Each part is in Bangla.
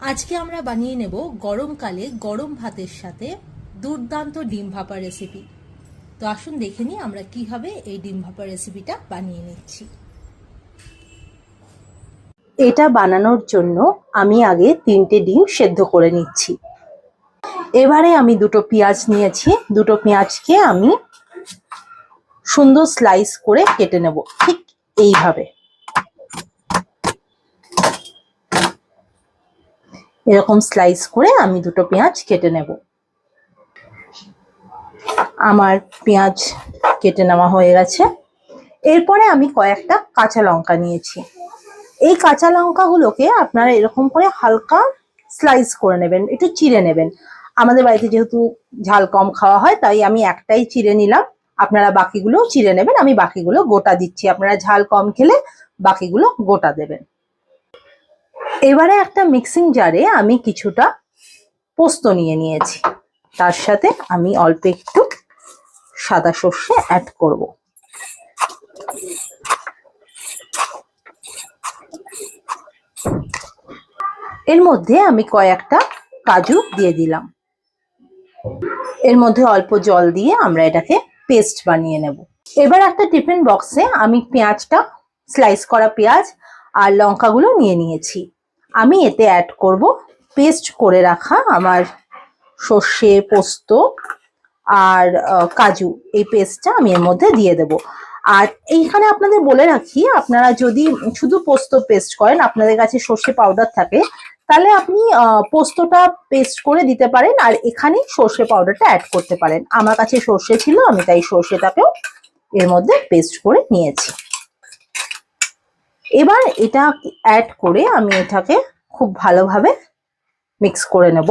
আজকে আমরা বানিয়ে নেব গরমকালে গরম ভাতের সাথে দুর্দান্ত ডিম ভাপা রেসিপি তো আসুন দেখে নিই আমরা কীভাবে এই ডিম ভাপা রেসিপিটা বানিয়ে নিচ্ছি। এটা বানানোর জন্য আমি আগে তিনটে ডিম সেদ্ধ করে নিচ্ছি। এবারে আমি দুটো পেঁয়াজ নিয়েছি। দুটো পেঁয়াজকে আমি সুন্দর স্লাইস করে কেটে নেব। ঠিক এইভাবে। এরকম স্লাইস করে আমি দুটো পেঁয়াজ কেটে নেব। আমার পেঁয়াজ কেটে নেওয়া হয়ে গেছে। এরপরে আমি কয়েকটা কাঁচা লঙ্কা নিয়েছি। এই কাঁচা লঙ্কাগুলোকে আপনারা এরকম করে হালকা স্লাইস করে নেবেন, একটু চিড়ে নেবেন। আমাদের বাড়িতে যেহেতু ঝাল কম খাওয়া হয়, তাই আমি একটাই চিড়ে নিলাম। আপনারা বাকিগুলোও চিড়ে নেবেন, আমি বাকিগুলো গোটা দিচ্ছি। আপনারা ঝাল কম খেলে বাকিগুলো গোটা দেবেন। এবারে একটা মিক্সিং জারে আমি কিছুটা পোস্ত নিয়ে নিয়েছি। তার সাথে আমি অল্প একটু সাদা সর্ষে অ্যাড করব। এর মধ্যে আমি কয়েকটা কাজু দিয়ে দিলাম। এর মধ্যে অল্প জল দিয়ে আমরা এটাকে পেস্ট বানিয়ে নেব। এবার একটা টিফিন বক্সে আমি পেঁয়াজটা স্লাইস করা পেঁয়াজ আর লঙ্কাগুলো নিয়ে নিয়েছি। আমি এতে অ্যাড করব পেস্ট করে রাখা আমার সর্ষে, পোস্ত আর কাজু। এই পেস্টটা আমি এর মধ্যে দিয়ে দেব। আর এইখানে আপনাদের বলে রাখি, আপনারা যদি শুধু পোস্ত পেস্ট করেন, আপনাদের কাছে সর্ষে পাউডার থাকে, তাহলে আপনি পোস্তটা পেস্ট করে দিতে পারেন আর এখানেই সর্ষে পাউডারটা অ্যাড করতে পারেন। আমার কাছে সর্ষে ছিল, আমি তাই সর্ষেটাকেও এর মধ্যে পেস্ট করে নিয়েছি। এবার এটা অ্যাড করে আমি এটাকে খুব ভালোভাবে মিক্স করে নেব।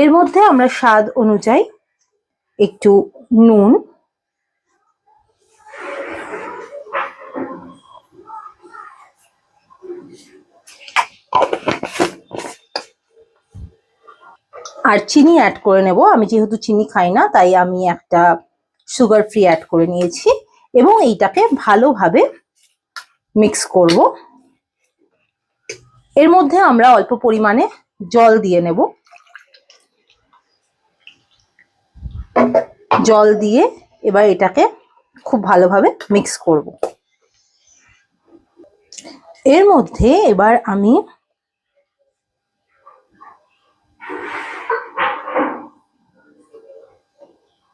এর মধ্যে আমরা স্বাদ অনুযায়ী একটু নুন, আর চিনি অ্যাড করে নেব। আমি যেহেতু চিনি খাই না, তাই আমি একটা সুগার ফ্রি অ্যাড করে নিয়েছি। এবং এইটাকে ভালোভাবে মিক্স করব। এর মধ্যে আমরা অল্প পরিমাণে জল দিয়ে নেব। জল দিয়ে এবার এটাকে খুব ভালোভাবে মিক্স করব। এর মধ্যে এবার আমি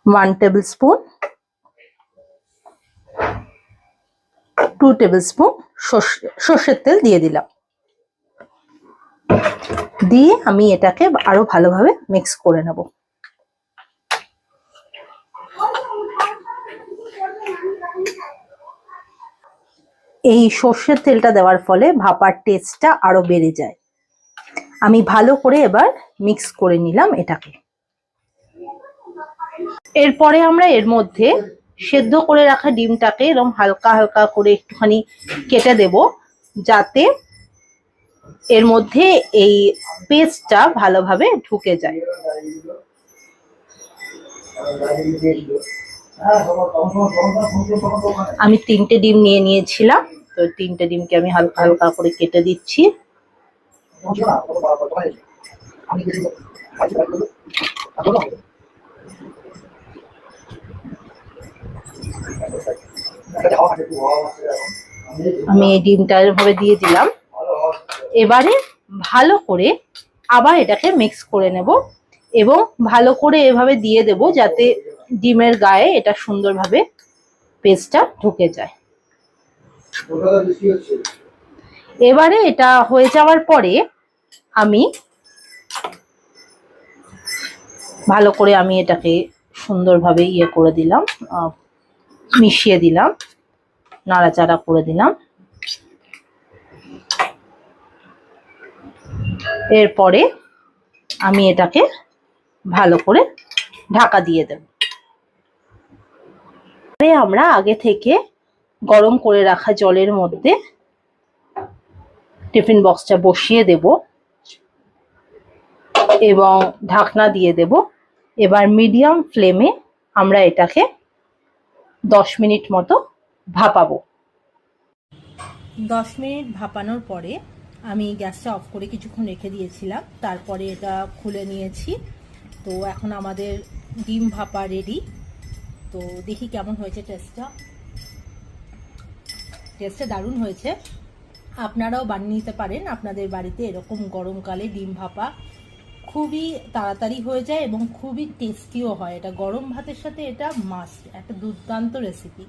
one tablespoon two tablespoon সর্ষের তেল দিয়ে দিলাম। দিয়ে আমি এটাকে আরও ভালোভাবে মিক্স করে নেব। এই সর্ষের তেলটা দেওয়ার ফলে ভাপার টেস্টটা আরও বেড়ে যায়। আমি ভালো করে এবার মিক্স করে নিলাম এটাকে। এরপরে আমরা এর মধ্যে সেদ্ধ করে রাখা ডিমটাকে এরকম হালকা হালকা করে একটুখানি কেটে দেব, যাতে এর মধ্যে এই পেস্টটা ভালোভাবে ঢুকে যায়। আমি তিনটে ডিম নিয়ে নিয়েছিলাম, তো তিনটে ডিমকে আমি হালকা হালকা করে কেটে দিচ্ছি। আমি এই ডিমটা এভাবে দিয়ে দিলাম। এবারে ভালো করে আবার এটাকে মিক্স করে নেব এবং ভালো করে এভাবে দিয়ে দেব যাতে ডিমের গায়ে এটা সুন্দরভাবে পেস্টটা ঢুকে যায়। এবারে এটা হয়ে যাওয়ার পরে আমি ভালো করে আমি এটাকে সুন্দরভাবে ইয়ে করে দিলাম মিশিয়ে দিলাম। নাড়াচাড়া করে দিলাম। এরপরে আমি এটাকে ভালো করে ঢাকা দিয়ে দেব। আমরা আগে থেকে গরম করে রাখা জলের মধ্যে টিফিন বক্সটা বসিয়ে দেব এবং ঢাকনা দিয়ে দেব। এবার মিডিয়াম ফ্লেমে আমরা এটাকে দশ মিনিট মতো ভাপাবো। দশ মিনিট ভাপানোর পরে আমি গ্যাসটা অফ করে কিছুক্ষণ রেখে দিয়েছিলাম, তারপরে এটা খুলে নিয়েছি। তো এখন আমাদের ডিম ভাপা রেডি তো দেখি কেমন হয়েছে টেস্টটা টেস্টটা দারুণ হয়েছে। আপনারাও বানিয়ে নিতে পারেন। আপনাদের বাড়িতে এরকম গরমকালে ডিম ভাপা খুবই তাড়াতাড়ি হয়ে যায় এবং খুবই টেস্টিও হয়। এটা গরম ভাতের সাথে এটা মাস্ট একটা দুর্দান্ত রেসিপি